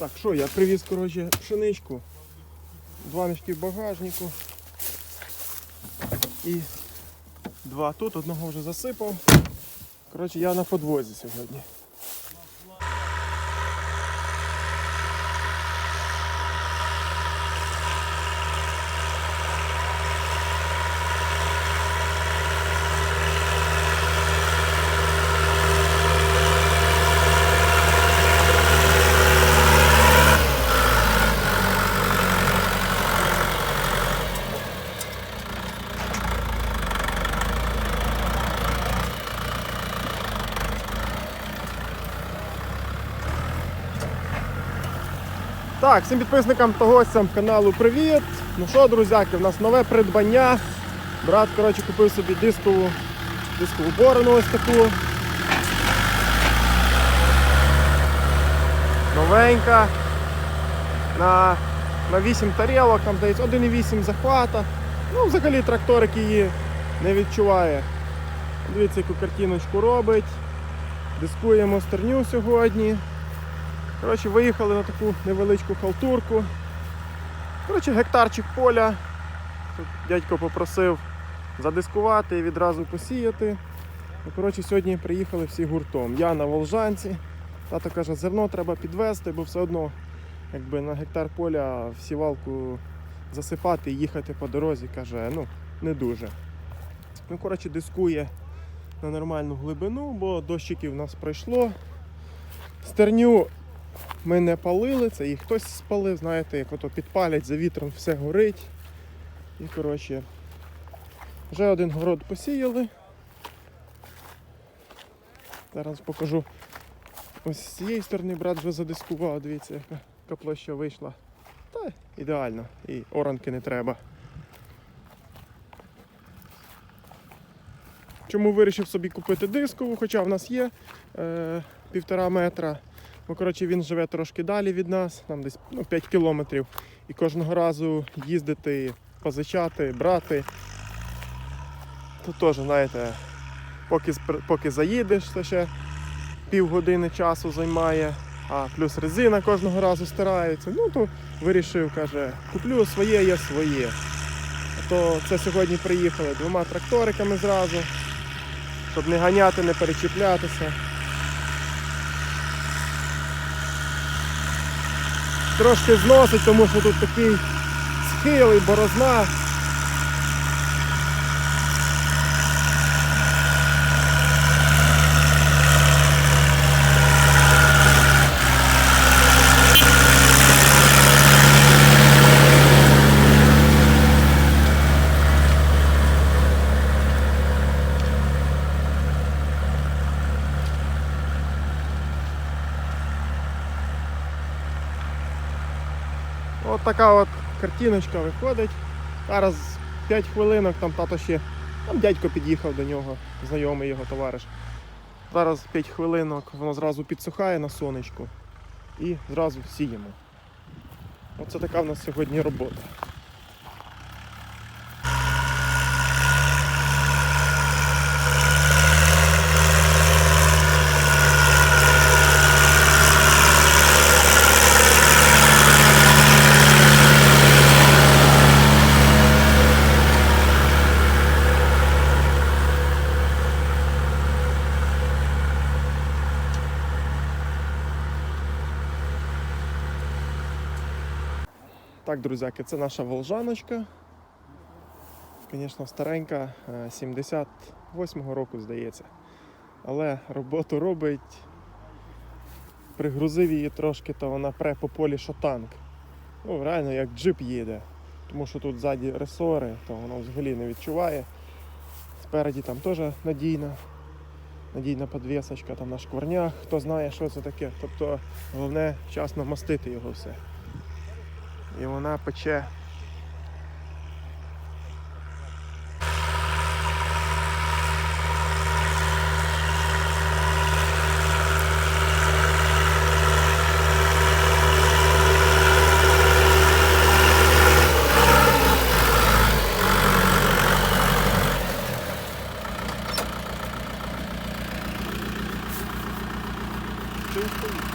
Так, що, я привіз, коротше, пшеничку. Два мішки в багажнику. І два тут, одного вже засипав. Коротше, я на подвозі сьогодні. Так, всім підписникам та гостям каналу привіт. Ну що, друзяки, у нас нове придбання. Брат, коротше, купив собі дискову, дискову борону ось таку. Новенька. На, на 8 тарілок, там здається 1,8 захвата. Ну, взагалі тракторик її не відчуває. Дивіться, яку картиночку робить. Дискуємо стерню сьогодні. Коротше, виїхали на таку невеличку халтурку. Коротше, гектарчик поля. Тут дядько попросив задискувати і відразу посіяти. Ну, коротше, сьогодні приїхали всі гуртом. Я на Волжанці. Тато каже, зерно треба підвезти, бо все одно якби на гектар поля в сівалку засипати і їхати по дорозі, каже, ну, не дуже. Ну, коротше, дискує на нормальну глибину, бо дощиків в нас пройшло. Стерню ми не палили, це їх хтось спалив, знаєте, як ото підпалять за вітром, все горить. І коротше, вже один город посіяли. Зараз покажу. Ось з цієї сторони брат вже задискував, дивіться, яка, яка площа вийшла. Та ідеально, і оранки не треба. Чому вирішив собі купити дискову, хоча в нас є е, півтора метра. Бо коротше, він живе трошки далі від нас, там десь ну, 5 кілометрів. І кожного разу їздити, позичати, брати. То теж, знаєте, поки, поки заїдеш, то ще півгодини часу займає, а плюс резина кожного разу стирається. Ну то вирішив, каже, куплю своє, є своє. А то це сьогодні приїхали двома тракториками зразу, щоб не ганяти, не перечіплятися. Трошки зносить, тому що тут такий схил і борозна. От така от картиночка виходить. Зараз 5 хвилинок, там тато ще, там дядько під'їхав до нього, знайомий його товариш. Зараз 5 хвилинок воно зразу підсухає на сонечку і зразу сіємо. Оце така в нас сьогодні робота. Так, друзяки, це наша волжаночка. Звісно, старенька, е, 78-го року, здається. Але роботу робить. Пригрузив її трошки, то вона пре по полі, що танк. Ну, реально як джип їде. Тому що тут ззаді ресори, то воно взагалі не відчуває. Спереді там теж надійна. Надійна подвісочка там на шкварнях, хто знає, що це таке. Тобто головне вчасно мастити його все. І вона пече. Чисто.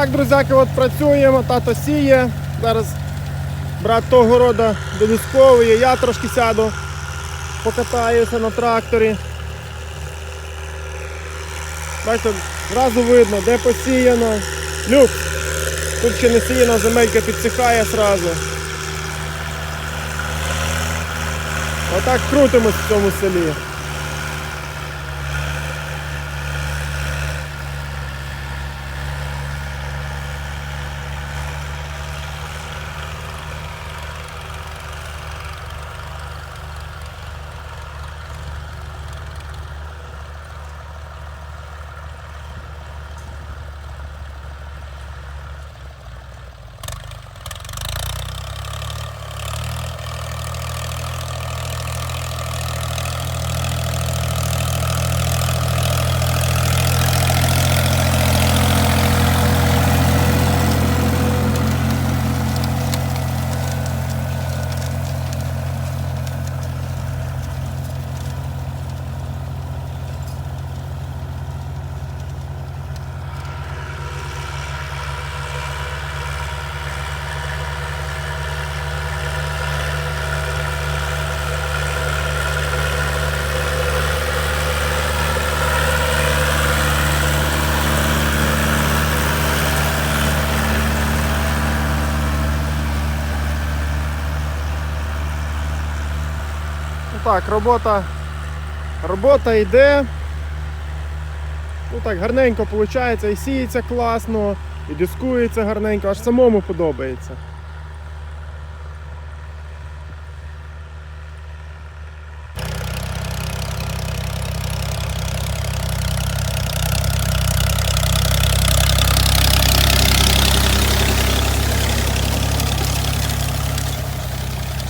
Так, друзяки, от працюємо, тато сіє. Зараз брат того рода додисковує, я трошки сяду, покатаюся на тракторі. Бачите, зразу видно, де посіяно. Люк. Тут ще не сіяно, земелька підсихає зразу. Отак крутимось в цьому селі. Так, робота, робота йде. Ну так, гарненько виходить, і сіється класно, і дискується гарненько, аж самому подобається.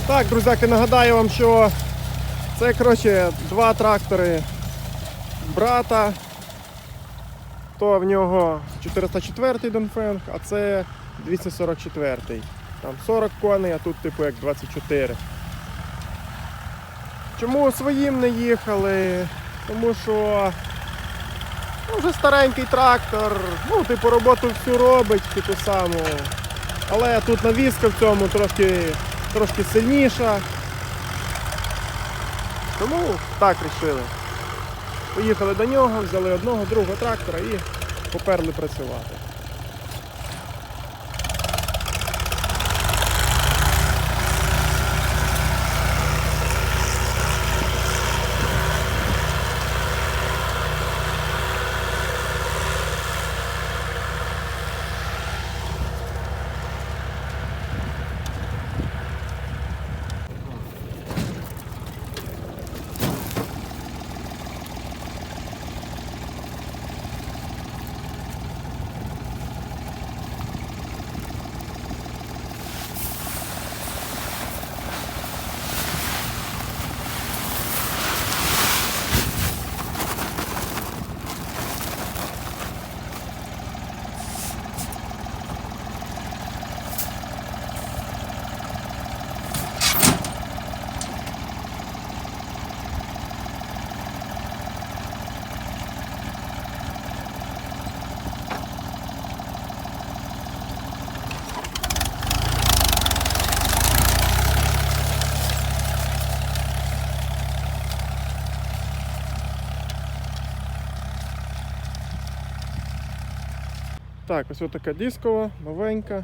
Так, друзяки, нагадаю вам, що це коротше два трактори брата. То в нього 404 Донфенг, а це 244. Там 40 коней, а тут типу як 24. Чому своїм не їхали? Тому що ну, вже старенький трактор, ну, типу, роботу всю робить, типу саму. Але тут навіска в цьому трошки, трошки сильніша. Тому так вирішили. Поїхали до нього, взяли одного, другого трактора і поперли працювати. Так, ось така дискова, новенька.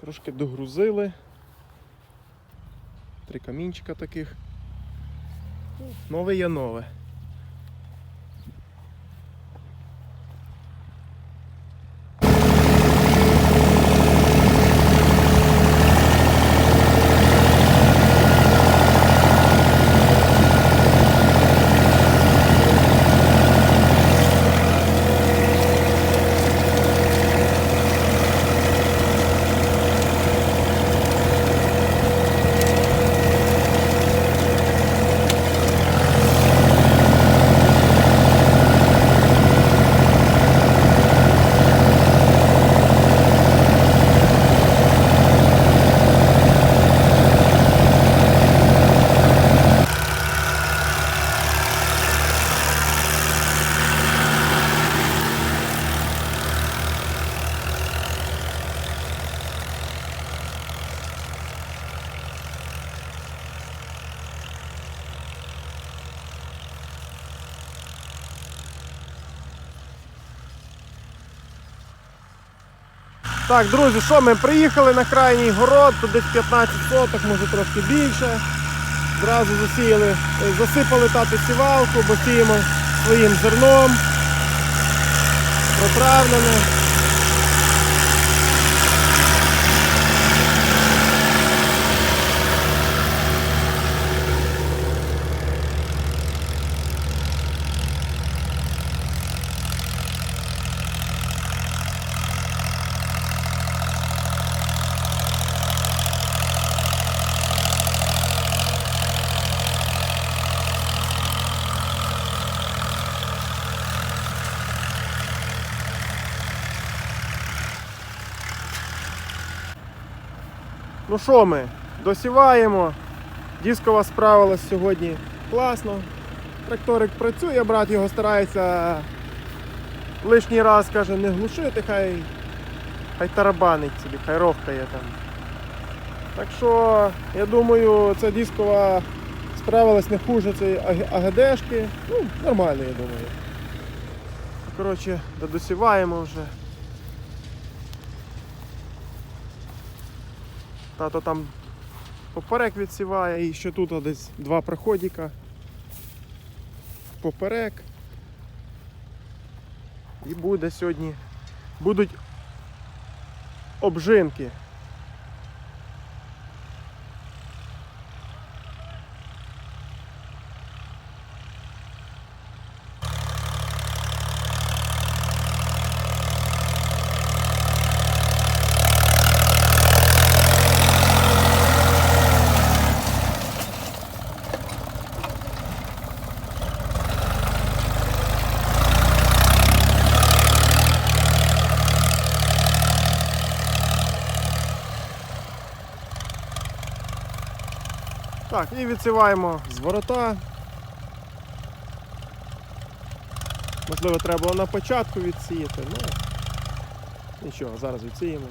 Трошки догрузили. Три камінчика таких. Нове є нове. Так, друзі, що ми приїхали на крайній город, тут десь 15 соток, може трошки більше. Зразу засіяли, засипали тату сівалку, бо сіємо своїм зерном. Протравлене. Ну що ми, досіваємо. Дискова справилась сьогодні класно. Тракторик працює, брат його старається лишній раз каже не глушити, хай, хай тарабанить собі, хай рохкає там. Так що, я думаю, ця дискова справилась не хуже цієї АГДшки. Ну, нормально, я думаю. Коротше, досіваємо вже. Тато там поперек відсіває і ще тут десь два проходіка. Поперек. І буде сьогодні. Будуть обжинки. Так, і відсіваємо з ворота. Можливо, треба було на початку відсіяти, ну нічого, зараз відсіємо.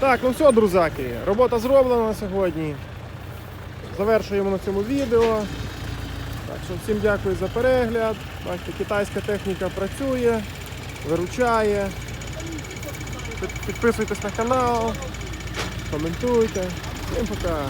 Так, ну все, друзаки, робота зроблена на сьогодні. Завершуємо на цьому відео. Так що всім дякую за перегляд. Бачите, китайська техніка працює, виручає. Підписуйтесь на канал, коментуйте. Всім пока.